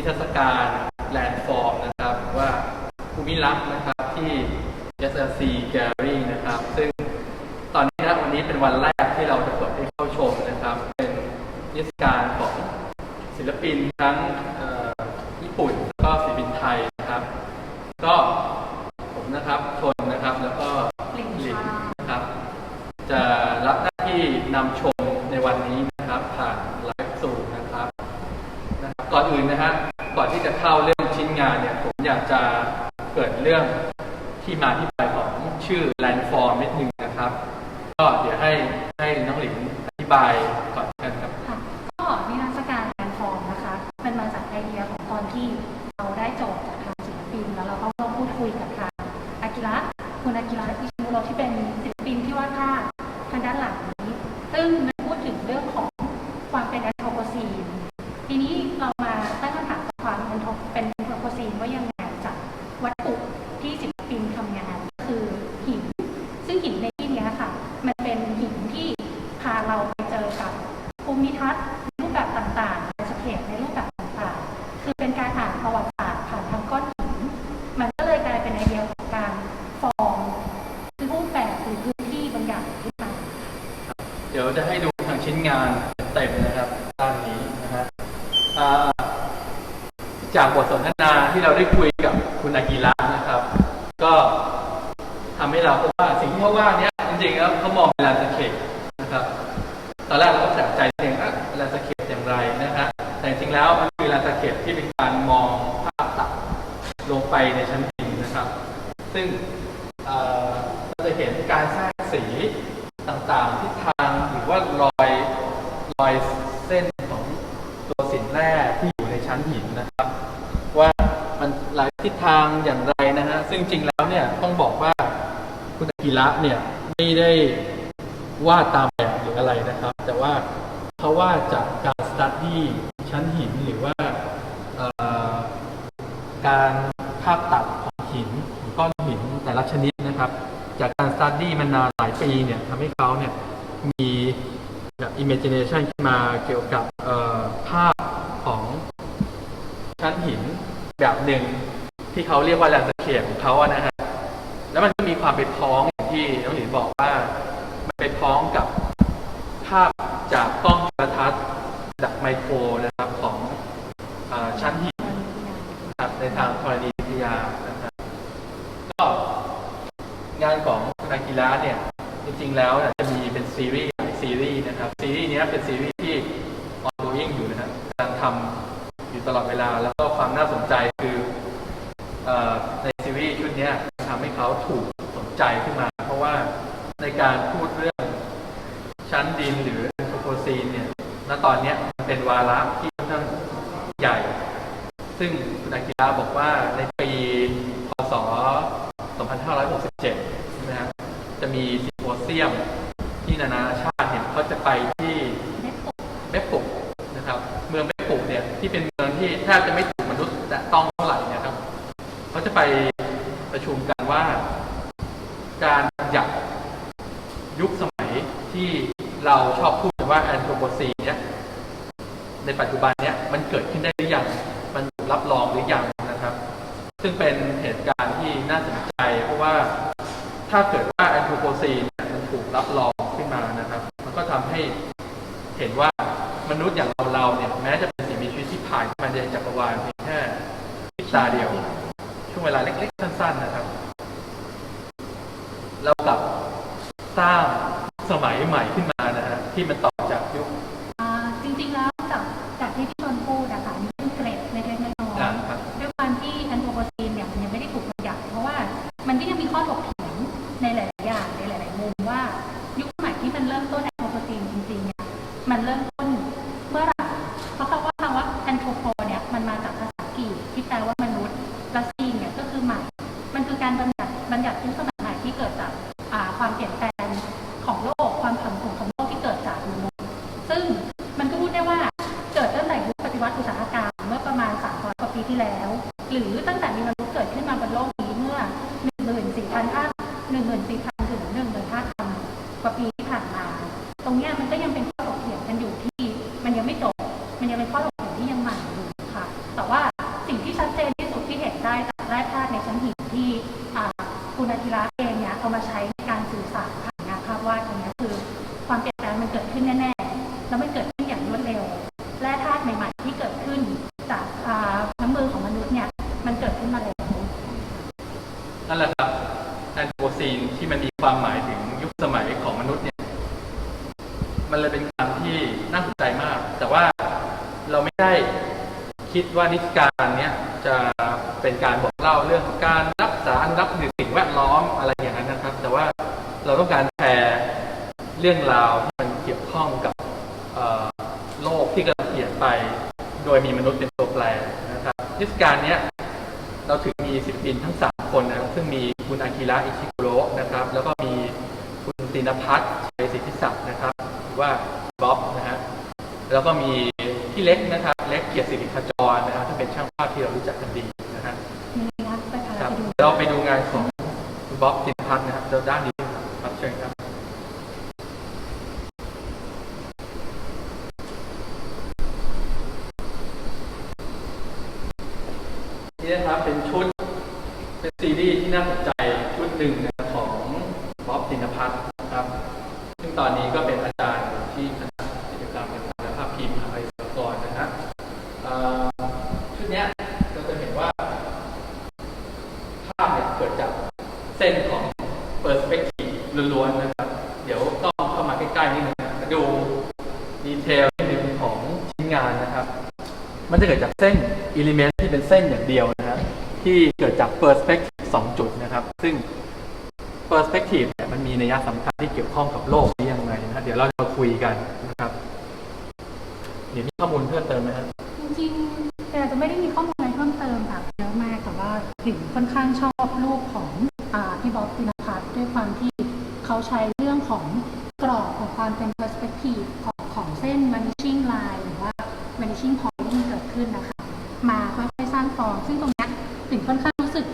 นิทศการแลนด์ฟอร์มนะครับ ว่าภูมิลักษ์นะครับที่ SRC Gallery นะครับ ซึ่งตอนนี้นะวันนี้เป็นวันแรก เดี๋ยวจะให้ดูทางชิ้นงานเต็มนะครับด้านนี้นะฮะจากบทสนทนาที่เราได้คุยกับคุณอากิระนะครับ ก็ทำให้เราพบว่าสิ่งที่เขาว่าเนี้ยจริงๆแล้วเขามองเป็นแลนด์สเคปนะครับ ตอนแรกเราก็แปลกใจเองว่าแลนด์สเคปอย่างไรนะฮะแต่จริงๆแล้วมันคือแลนด์สเคปที่เป็นการมองภาพตัดลงไปในชั้นดินนะครับ ซึ่งเอ่อเราจะเห็นการสร้างสีต่างๆทิศทางหรือว่ารอยรอยเส้นของตัวสินแร่ที่อยู่ในชั้นหินนะครับ ว่ามันหลายทิศทางอย่างไรนะฮะซึ่งจริงแล้วเนี่ย ต้องบอกว่าคุณอากิระเนี่ยไม่ได้วาดตามแบบหรืออะไรนะครับ แต่ว่าเขาวาดจากการสตัดดี้ชั้นหินหรือว่าการภาพตัดของหินหก้อนหินแต่ละชนิดนะครับ จากการสตัดดี้มานานหลายปีเนี่ยทำให้เขาเนี่ยมีแบบ imagination ขึ้นมาเกี่ยวกับภาพของชั้นหินแบบหนึ่งที่เขาเรียกว่าแลนด์สเคปของเขาอะนะฮะ แล้วมันก็มีความไปพ้องอย่างที่น้องหลินบอกว่า มันไปพ้องกับภาพจากกล้องจุลทรรศน์จากไมโครนะครับของอชั้นหินนะครับในทางธรณีวิทยานะครับก็งานของคุณอากิระเนี่ยจริงๆแล้วเนี่ยจะมีเป็นซีรีส์ซีรีส์นะครับซีรีส์เนี้ยเป็นซีรีส์ที่ ongoing อยู่นะครับกำลังทำอยู่ตลอดเวลาแล้วก็ความน่าสนใจคือเออในซีรีส์ชุดเนี้ยทำให้เขาถูกสนใจขึ้นมา เพราะว่าในการพูดเรื่องชั้นดินหรือโทโพซีนเนี่ยณตอนเนี้ยมันเป็นวา ระที่ค่อนข้างใหญ่ ซึ่งคุณอากิระบอกว่าในปีพศ 2567 นะฮะจะมีซิมโพเซียมที่นานาชาติเนี่ยเขาจะไปที่ได้ปลุกเมปุกนะครับ เมืองเมปปุกเนี่ยที่เป็นเมืองที่แทบจะไม่ถูกมนุษย์แตะต้องเท่าไหร่นะครับ เขาจะไปประชุมกันว่า การหยัดยุคสมัยที่เราชอบพูดว่าแอนโทรโในปัจจุบันเนี่ยมันเกิดขึ้นได้หรือยัง มันถูกรับรองหรือยังนะครับ ซึ่งเป็นเหตุการณ์ที่น่าสนใจ เพราะว่าถ้าเกิดว่าแอนโทโพซีนมันถูกรับรองขึ้นมานะครับ มันก็ทำให้เห็นว่ามนุษย์อย่างเราเราเนี่ยแม้จะเป็นสิ่งมีชีวิตที่ผ่านมาในจักรวาลเพียงแค่พริบตาเดียว ช่วงเวลาเล็กๆ สั้นๆนะครับ เรากลับสร้างสมัยใหม่ขึ้นมานะฮะที่มันต่อจากยุค ยังไม่จบ มันยังเป็นข้อถ นิทรรศการเนี้ยจะเป็นการบอกเล่าเรื่องการรักษาอนุรักษ์สิ่งแวดล้อมอะไรอย่างนั้นนะครับ แต่ว่าเราต้องการแชร์เรื่องราวที่มันเกี่ยวข้องกับโลกที่กำลังเปลี่ยนไป โดยมีมนุษย์เป็นตัวแปรนะครับนิทรรศการเนี้ยเราถึงมีศิลปินทั้ง 3 คนนะครับซึ่งมีคุณอากิระอิชิคุโระนะครับ แล้วก็มีคุณตินพัฒน์ชัยสิทธิศักดิ์นะครับหรือว่าบ๊อบนะฮะแล้วก็มี พี่เล็กนะครับ เล็กเกียรติสิริขจรนะครับที่เป็นช่างภาพที่เรารู้จักกันดีนะฮะมีนักไปพาครับไปดูเราไปดูงานของคุณบ๊อบตินพัฒน์นะครับเดี๋ยวด้านนี้ครับเชิญครับนี่นะครับเป็นชุดเป็นซีรีส์ที่น่าสนใจชุดหนึ่งนะครับของบ๊อบตินพัฒน์นะครับ ซึ่งตอนนี้ก็เป็นอาจารย์อยู่ที่คณะกิจกรรมการและภาพพิมพ์มหาวิทยาลัยศิลปากรนะฮะเอ่อชุดเนี้ยเราจะเห็นว่า ภาพเนี่ยเกิดจากเส้นของเปอร์สเปกทีฟล้วนๆนะครับ เดี๋ยวต้องเข้ามาใกล้ๆนิดนึงนะมาดูดีเทลนิดนึงของชิ้นงานนะครับ มันจะเกิดจากเส้น อิเลเมนต์ที่เป็นเส้นอย่างเดียวนะครับที่เกิดจากเปอร์สเปกทีฟสองจุดนะครับ ซึ่งเปอร์สเปกทีฟเนี่ยมันมีนัยสำคัญที่เกี่ยวข้องกับโลกนี้ยังไงนะเดี๋ยวเราจะมาคุยกันนะครับเดี๋ยวมีข้อมูลเพิ่มเติมไหมครับ จริงๆแต่จะไม่ได้มีข้อมูลอะไรเพิ่มเติมค่ะเยอะมากแต่ว่าถึงค่อนข้างชอบรูปของอ่าพี่บ๊อบตินพัฒน์ด้วยความที่เขาใช้เรื่องของกรอบของความเป็น perspective ของของเส้น vanishing line หรือว่า vanishing point ที่เกิดขึ้นนะคะ มาค่อยๆสร้างฟอร์ม ซึ่งตรงเนี้ยถึงค่อนข้างรู้สึก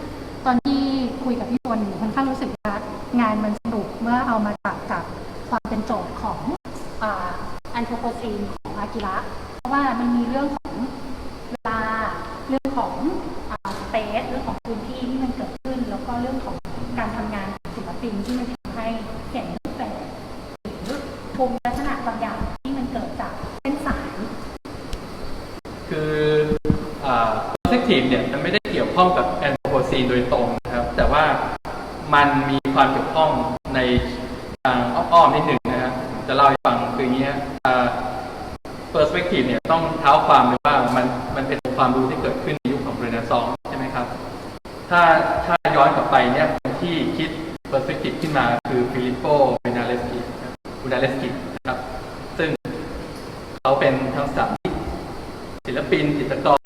ตอนที่คุยกับพี่บนค่อนข้างรู้สึกว่างานมันสนุกเมื่อเอามาจับกับความเป็นโจทย์ของอันโทรโพซีนของอากิระ เพราะว่ามันมีเรื่องของเวลา เรื่องของสเปซเรื่องของพื้นที่ที่มันเกิดขึ้น แล้วก็เรื่องของการทำงานของศิลปินที่มันทำให้เห็นรูปแบบหรือภูมิลักษณะบางอย่างที่มันเกิดจากเส้นสาย คืออ่า perspective เนี่ยมันไม่ได้เกี่ยว ข้องกับแอนโทรโพซีนโดยตรงนะครับ แต่ว่ามันมีความเกี่ยวข้องในทางอ้อมๆนิดหนึ่งนะครับจะเล่าให้ฟังคืออย่างนี้ฮะอ่า perspective เนี่ยต้องเท้าความเลยว่ามันมันเป็นความรู้ที่เกิดขึ้นในยุคของเรเนซองส์ใช่ไหมครับ ถ้าถ้าย้อนกลับไปเนี่ยคนที่คิด perspective ขึ้นมาคือฟิลิปโปวินาเลสกิวินาเลสกินะครับ ซึ่งเขาเป็นทั้งสามศิลปินจิตรกร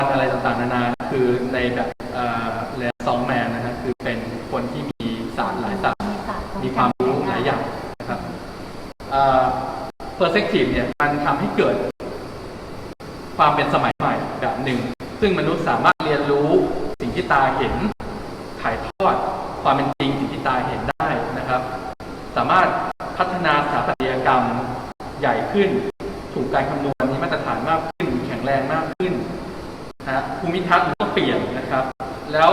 perspective เนี่ยมันทำให้เกิดความเป็นสมัยใหม่แบบหนึ่ง ซึ่งมนุษย์สามารถเรียนรู้สิ่งที่ตาเห็นถ่ายทอดความเป็นจริงสิ่งที่ตาเห็นได้นะครับ สามารถพัฒนาสถาปัตยกรรมใหญ่ขึ้น ถูกการคำนวณมีมาตรฐานมากขึ้น แข็งแรงมากขึ้นนะฮะภูมิทัศน์มันก็เปลี่ยนนะครับ แล้ว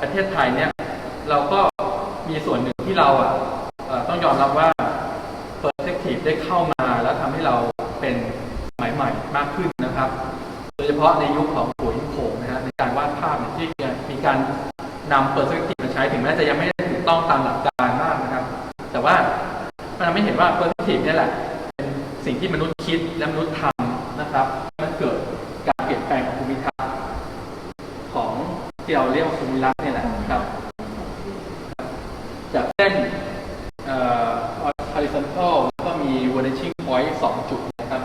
ประเทศไทยเนี่ยเราก็มีส่วนหนึ่งที่เราอะเอ่อต้องยอมรับว่า perspective ได้เข้ามาแล้วทำให้เราเป็นสมัยใหม่มากขึ้นนะครับ โดยเฉพาะในยุคของหัวหินโขงนะฮะในการวาดภาพเนี่ยที่มีการ นำเปอร์สเปกทีฟมาใช้ถึงแม้จะยังไม่ได้ถูกต้องตามหลักการมากนะครับ แต่ว่ามันทำให้เห็นว่าเปอร์สเปกทีฟนี่แหละเป็นสิ่งที่มนุษย์คิดและมนุษย์ทำนะครับมันเกิดการเปลี่ยนแปลงของภูมิทัศน์ของที่เราเรียกว่าภูมิรักษ์เนี่ยแหละครับจากเส้นเอ่อ horizontal แล้วก็มี vanishing point สองจุดนะครับ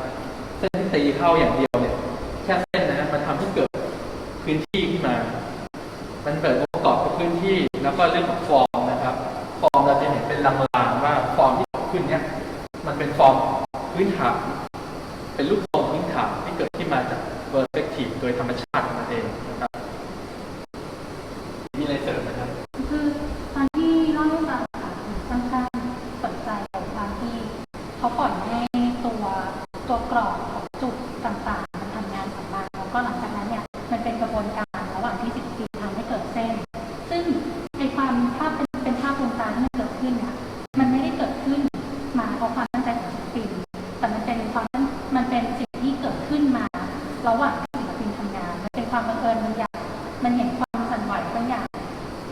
เส้นที่ตีเข้าอย่างเดียวเนี่ย แค่เส้นนะมันทำให้เกิดพื้นที่ขึ้นมา มันเกิดองค์ประกอบกับพื้นที่ แล้วก็เรื่องของฟอร์มนะครับ ฟอร์มเราจะเห็นเป็นลางๆว่าฟอร์มที่เกิดขึ้นเนี่ย มันเป็นฟอร์มพื้นฐาน เป็นรูปทรงพื้นฐานที่เกิดขึ้นมาจาก perspective โดยธรรมชาติของมันเองนะครับ มีอะไรเสริมไหมครับ คือตอนที่เล่าให้ฟังค่ะค่อนข้างสนใจกับความที่เขาปล่อยให้ตัว ตัวกรอบของจุดต่างๆ มันทำงานของมันแล้วก็หลังจากนั้นเนี่ยมันเป็นกระบวนการระหว่างที่ศิลปินทำให้เกิด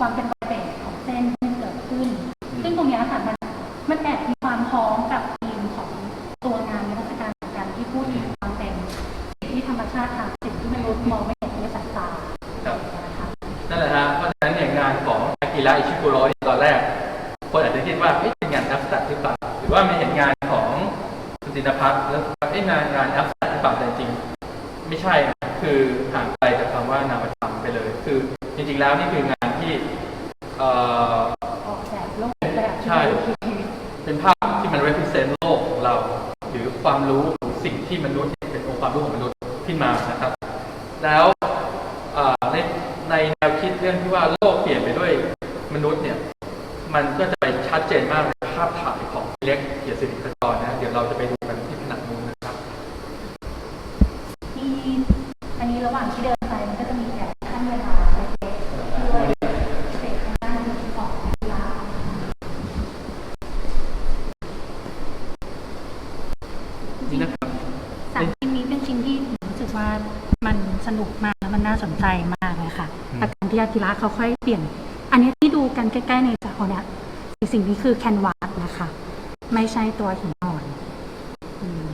ความเป็นไวเบรของเส้นที่มันเกิดขึ้น ซึ่งตรงเนี้ยค่ะมันมันแอบมีความพ้องกับธีมของตัวงานนิทรรศการเหมือนกันที่พูดถึงความเป็นสิ่งที่ธรรมชาติทางสิ่งที่มนุษย์มองไม่เห็นด้วยสายตา ครับ นะคะ นั่นแหละฮะเพราะฉะนั้นเนี่ยงานของอากิระอิชิคุโร่เนี่ยตอนแรก คนอาจจะคิดว่าเอ๊ะเป็นงานแอฟแตรกหรือเปล่าหรือ ว่าไม่เห็นงานของคุณจินพัฒน์แล้วเอ๊ะงานงานแอฟแตรกหรือเปล่าแต่จริงๆไม่ใช่นะคือห่างไกลจากคำว่านามธรรมไปเลย คือจริงๆแล้วนี่คืองานที่เอ่อออกแบบโลกแบบใช่ที่ดีเป็นภาพที่มัน represent โลกของเรา หรือความรู้หรือสิ่งที่มนุษย์เป็นองค์ความรู้ของมนุษย์ขึ้นมานะครับ แล้วเอ่อในในแนวคิดเรื่องที่ว่าโลกเปลี่ยนไปด้วยมนุษย์เนี่ย มันก็จะไปชัดเจนมากในภาพถ่ายของเล็กเกียรติสิริขจรนะ เดี๋ยวเราจะไปดูกันที่ผนังนู้นนะครับ ที่อันนี้ระหว่างที่เดินไปมันก็จะมีแอบขั้นเวลาเล็กๆด้วยเศษข้างหน้าของกีฬา นี่นะครับสามชิ้นนี้เป็นชิ้นที่รู้สึกว่ามันสนุกมากและมันน่าสนใจมากเลยค่ะอืมแต่การที่อากิระเขาค่อยเปลี่ยน อันนี้ที่ดูกันใกล้ๆในจอเนี่ยสิ่งนี้คือแคนวาสนะคะ ไม่ใช่ตัวหินอ่อนอืม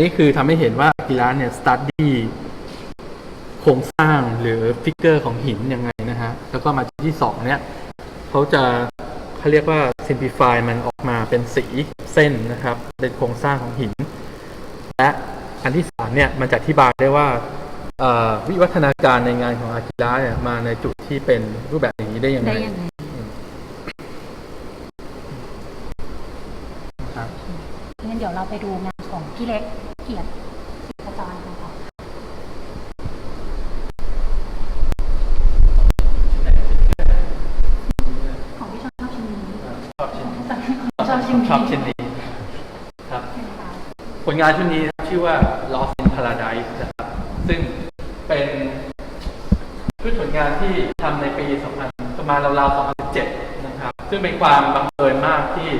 นี่คือทำให้เห็นว่ากีฬาเนี่ยสตัดดี้โครงสร้างหรือฟิกเกอร์ของหินยังไงนะฮะ แล้วก็มาที่สองเนี่ยเขาจะ เขาเรียกว่า simplify มันออกมาเป็นสีเส้นนะครับ เป็นโครงสร้างของหิน และอันที่สามเนี่ย มันจะอธิบายได้ว่าเอ่อวิวัฒนาการในงานของอากิระเนี่ยมาในจุดที่เป็นรูปแบบอย่างนี้ได้ยังไงได้ยังไงครับงั้นเดี๋ยวเราไปดูงานของพี่เล็กเกียรติศิษจรกันค่ะของพี่ชอบชิ้นนี้ ชอบชิ้นนี้ ชอบชิ้นนี้ ชอบชิ้นนี้ครับ ผลงานชุดนี้ชื่อว่า Lost in Paradise นะครับ ซึ่งเป็นชุดผลงานที่ทำในปี 2000 ประมาณราวๆ 2007นะครับ ซึ่งเป็นความบังเอิญมากที่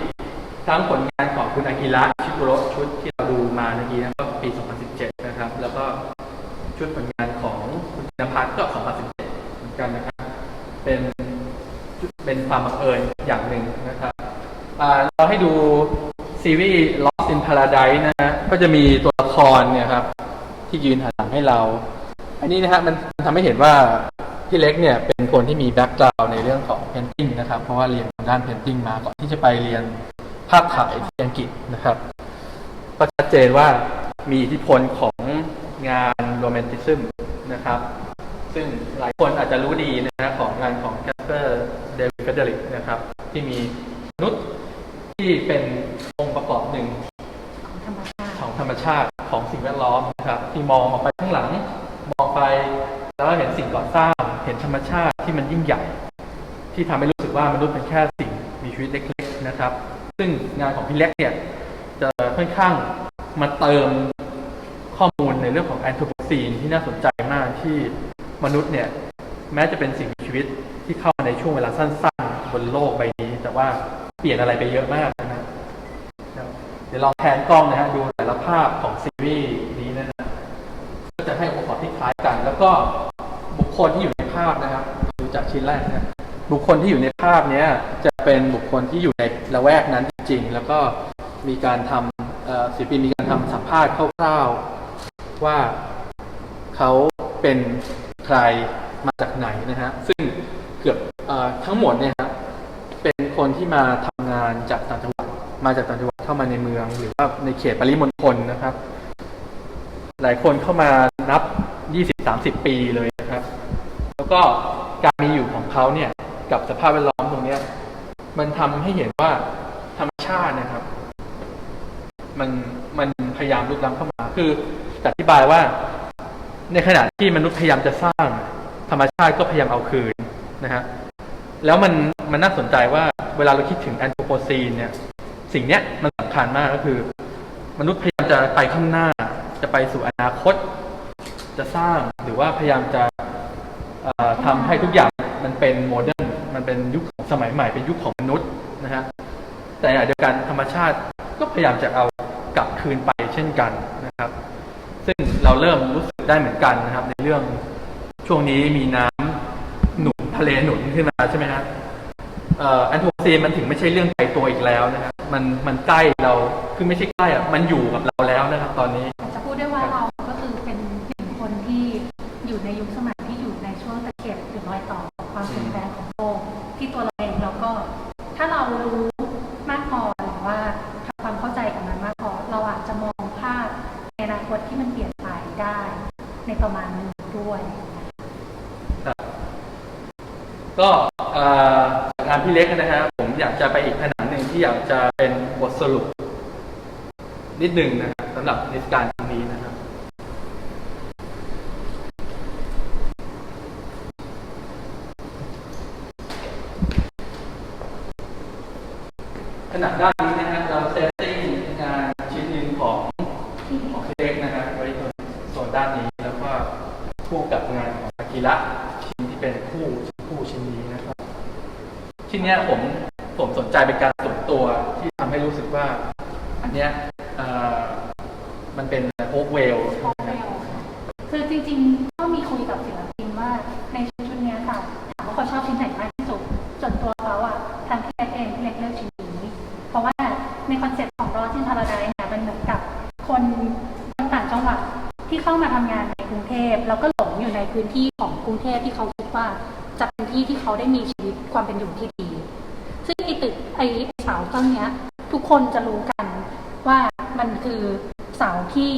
ทั้งผลงานของคุณอากิระชิคุโรชุดที่เราดูมาเมื่อกี้นะก็ปี 2017 นะครับ แล้วก็ชุดผลงานของคุณนพัฒน์ก็ 2017 เหมือนกันนะครับ เป็นเป็นความบังเอิญอย่างหนึ่งนะครับเราให้ดูซีรีส์ Lost in Paradise นะฮะก็จะมีตัวละครเนี่ยครับ ที่ยืนหันหลังให้เรา อันนี้นะฮะมันมันทำให้เห็นว่าพี่เล็กเนี่ยเป็นคนที่มีแบ็กกราวน์ในเรื่องของเพนติ้งนะครับ เพราะว่าเรียนด้านเพนติ้งมาก่อนที่จะไปเรียนภาพถ่ายที่อังกฤษนะครับ ก็ชัดเจนว่ามีอิทธิพลของงานโรแมนติซึมนะครับ ซึ่งหลายคนอาจจะรู้ดีนะฮะของงานของแคสเปอร์เดวิดเฟเดริกนะครับ ที่มีนุษย์ที่เป็น มองออกไปข้างหลัง มองไปแล้วเห็นสิ่งก่อสร้างเห็นธรรมชาติที่มันยิ่งใหญ่ ที่ทำให้รู้สึกว่ามนุษย์เป็นแค่สิ่งมีชีวิตเล็ก ๆนะครับ ซึ่งงานของพี่เล็กเนี่ยจะค่อนข้างมาเติมข้อมูลในเรื่องของแอนโทโพซีนที่น่าสนใจมากที่มนุษย์เนี่ยแม้จะเป็นสิ่งมีชีวิตที่เข้ามาในช่วงเวลาสั้นๆ บนโลกใบนี้ แต่ว่าเปลี่ยนอะไรไปเยอะมากนะฮะเดี๋ยวลองแทนกล้องนะฮะดูแต่ละภาพของซีรีส์ายกัน แล้วก็บุคคลที่อยู่ในภาพนะครับดูจากชิ้นแรกนะบุคคลที่อยู่ในภาพเนี้ยจะเป็นบุคคลที่อยู่ในละแวกนั้นจริงๆแล้วก็มีการทำศิลปินมีการทำสัมภาษณ์คร่าวๆว่าเขาเป็นใครมาจากไหนนะฮะซึ่งเกือบอทั้งหมดเนี่ยฮะเป็นคนที่มาทำงานจากต่างจังหวัดมาจากต่างจังหวัดเข้ามาในเมือง หรือว่าในเขตปริมณฑลนะครับ หลายคนเข้ามานับ 20-30 ปีเลยนะครับ แล้วก็การมีอยู่ของเขาเนี่ยกับสภาพแวดล้อมตรงนี้มันทำให้เห็นว่าธรรมชาตินะครับ มันมันพยายามลุกล้ำเข้ามา คืออธิบายว่า ในขณะที่มนุษย์พยายามจะสร้าง ธรรมชาติก็พยายามเอาคืนนะฮะแล้วมันมันน่าสนใจว่าเวลาเราคิดถึงแอนโทโพซีนเนี่ย สิ่งเนี้ยมันสำคัญมากก็คือ มนุษย์พยายามจะไปข้างหน้า จะไปสู่อนาคต จะสร้างหรือว่าพยายามจะทำให้ทุกอย่างมันเป็นโมเดิร์นมันเป็นยุคสมัยใหม่เป็นยุคของมนุษย์นะฮะแต่ขณะเดียวกันธรรมชาติก็พยายามจะเอากลับคืนไปเช่นกันนะครับ ซึ่งเราเริ่มรู้สึกได้เหมือนกันนะครับ ในเรื่องช่วงนี้มีน้ำหนุนทะเลหนุนขึ้นมาใช่ไหมครับ แอนโทซีนมันถึงไม่ใช่เรื่องไกลตัวอีกแล้วนะครับมันมันใกล้เราคือไม่ใช่ใกล้อะมันอยู่กับเราแล้วนะครับตอนนี้ จะพูดได้ว่าเราก็คือเป็นหนึ่งคนที่อยู่ในยุคสมัยที่อยู่ในช่วงตะเกียบหรือรอยต่อของความเปลี่ยนแปลงของโลกที่ตัวเราเองเราก็ ถ้าเรารู้มากพอหรือว่าทำความเข้าใจกับมันมากพอเราอาจจะมองภาพในอนาคตที่มันเปลี่ยนไปได้ ในประมาณหนึงด้วย ก็เอ่องาน พี่เล็กนะฮะผมอยากจะไปอีกผนังหนึ่งที่อยากจะเป็นบทสรุป นิดหนึ่งนะครับสำหรับนิทรรศการครั้งนี้นะครับขณะด้านนี้นะฮะเราเซตติ้งงานชิ้นหนึ่งของของพี่เล็กนะฮะไว้ตรงโซนด้านนี้แล้วก็คู่กับงานของอากิระชิ้นที่เป็นคู่คู่ชิ้นนี้นะครับ ชิ้นเนี้ยผมผมสนใจเป็นการส่วนตัวที่ทำให้รู้สึกว่า อันเนี้ยเอ่อมันเป็นโอ๊กเวลโอเคคือจริงๆ ก็มีคุยกับศิลปินว่าในชุดชุดเนี้ยค่ะถามว่าเขาชอบชิ้นไหนมากที่สุดส่วนตัวเขาอะทางพี่เล็กเองพี่เล็กเลือกชิ้นนี้เพราะว่าในคอนเซ็ปต์ของรอจินพาราไดเนี่ยมันเหมือนกับคนคนต่างจังหวัดที่เข้ามาทำงานในกรุงเทพแล้วก็หลงอยู่ในพื้นที่ของกรุงเทพที่เขาคิดว่าจะเป็นที่ที่เขาได้มีชีวิตความเป็นอยู่ที่ดี ซึ่งไอตึกไอเสาต้นเนี้ย ทุก คนจะรู้กันว่ามันคือเสาที่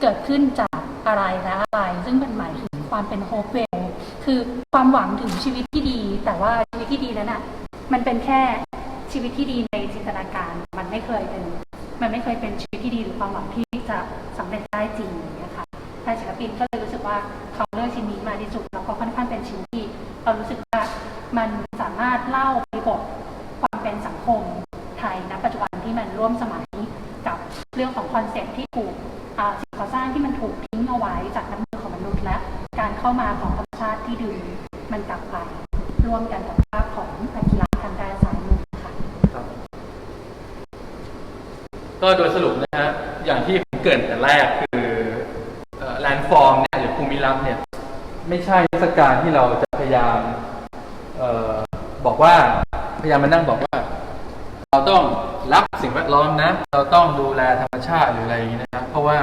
เกิดขึ้นจากอะไรและอะไร ซึ่งมันหมายถึงความเป็นโฮปเวลคือความหวังถึงชีวิตที่ดี แต่ว่าชีวิตที่ดีนั้นอะมันเป็นแค่ชีวิตที่ดีในจินตนาการ มันไม่เคยเป็น มันไม่เคยเป็นชีวิตที่ดีหรือความหวังที่จะสำเร็จได้จริงอย่างนี้ค่ะทางศิลปินก็เลยรู้สึกว่าเขา คอนเซ็ปต์ที่ถูกอ่าสิ่งก่อสร้างที่มันถูกทิ้งเอาไว้จากน้ำมือของมนุษย์และการเข้ามาของธรรมชาติที่ดึงมันกลับไปร่วมกันกับภาพของอากิระทางด้านซ้ายมือค่ะครับก็โดยสรุปนะฮะอย่างที่ผมเกรินแต่แรกคือแลนด์ฟอร์มเนี่ยหรือภูมิลักษณ์เนี่ยไม่ใช่เทศกาลที่เราจะพยายามออบอกว่าพยายามมานั่งบอกว่า เราต้อง รักสิ่งแวดล้อมนะ เราต้องดูแลธรรมชาติหรืออะไรอย่างนี้นะครับเพราะว่า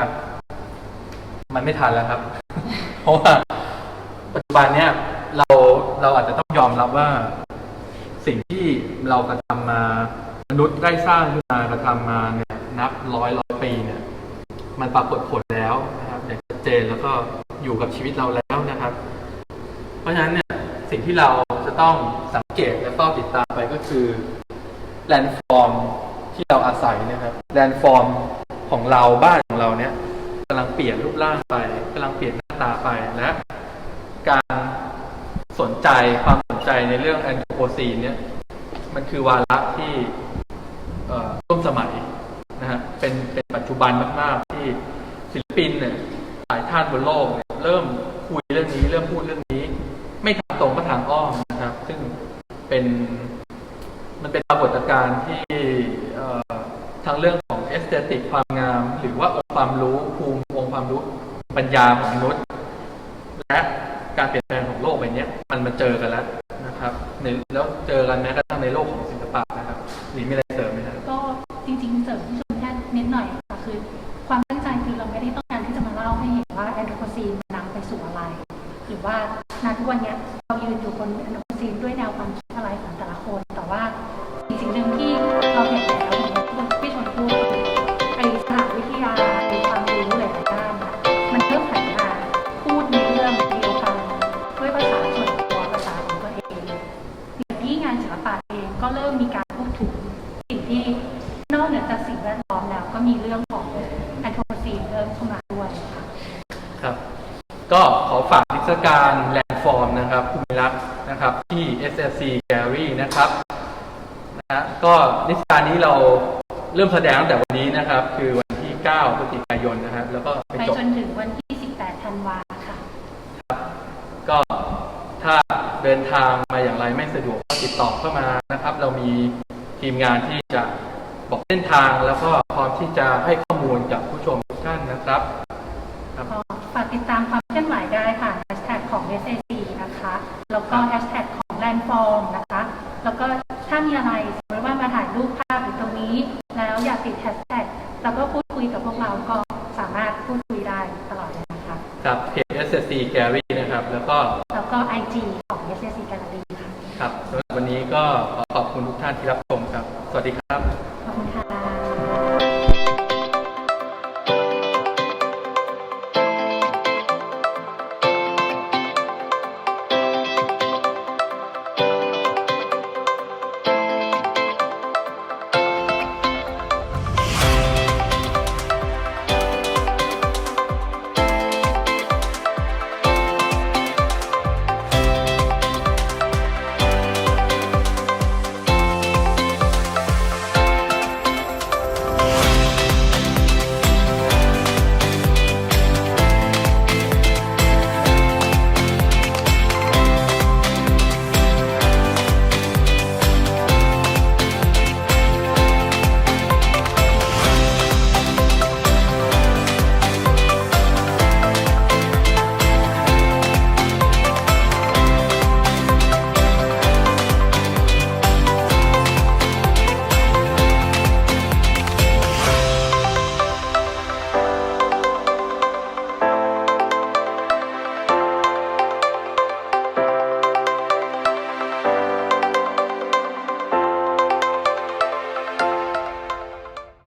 มันไม่ทันแล้วครับ เพราะว่าปัจจุบันเนี่ยเราเราอาจจะต้องยอมรับว่า สิ่งที่เรากระทำมามนุษย์ได้สร้างขึ้นมากระทำมาเนี่ยนับร้อยร้อยปีเนี่ย มันปรากฏผลแล้วนะครับอย่างชัดเจนแล้วก็อยู่กับชีวิตเราแล้วนะครับ เพราะฉะนั้นเนี่ยสิ่งที่เราจะต้องสังเกตและเฝ้าติดตามไปก็คือแลนด์ฟอร์ม ที่เราอาศัยเนะครับแลนด์ฟอร์มของเราบ้านของเราเนี่ยกำลังเปลี่ยนรูปร่างไปกำลังเปลี่ยนหน้าตาไปและการสนใจความสนใจในเรื่องแอนโทรโพซีนเนี่ยมันคือวาระที่ร่วมสมัยนะฮะเป็นเป็นปัจจุบันมาก ๆ ที่ศิลปินเนี่ยหลายท่านบนโลกเนี่ยเริ่มคุยเรื่องนี้ เริ่มพูดเรื่องนี้ ไม่ทางตรงก็ทางอ้อมนะครับ ซึ่งเป็น มันเป็นปรากฏการณ์ที่ทางเรื่องของเอสเตติกความงาม หรือว่าองค์ความรู้ภูมิองค์ความรู้ปัญญาของมนุษย์ และการเปลี่ยนแปลงของโลกใบเนี้ยมันมาเจอกันแล้วนะครับแล้วเจอกันแม้กระทั่งในโลกของศิลปะนะครับหรือมีอะไร นะครับภูมิรักษ์นะครับที่ SLC Gallery นะครับนะฮะก็นิทรรศการนี้เราเริ่มแสดงตั้งแต่วันนี้นะครับ คือวันที่ 9พฤศจิกายนนะครับแล้วก็ไปไปจบจนถึงวันที่ 18 ธันวาค่ะ ก็ถ้าเดินทางมาอย่างไรไม่สะดวกก็ติดต่อเข้ามานะครับ เรามีทีมงานที่จะบอกเส้นทางแล้วก็พร้อมที่จะให้ข้อมูลกับผู้ชมทุกท่านนะครับครับก็ฝากติดตามความเคลื่อนไหวได้ผ่านแฮชแท็กของ SAC นะคะ แล้วก็ครับแฮชแท็กของ Landform นะคะ แล้วก็ถ้ามีอะไรสมมติว่ามาถ่ายรูปภาพอยู่ตรงนี้ แล้วอยากติดแฮชแท็กแล้วก็พูดคุยกับพวกเราก็สามารถพูดคุยได้ตลอดเลยนะคะกับเพจ SSC Gallery นะครับ แล้วก็แล้วก็ IG ของ SAC Gallery ค่ะครับสำหรับวันนี้ก็ขอขอบคุณทุกท่านที่รับชมครับ สวัสดีครับ ขอบคุณค่ะ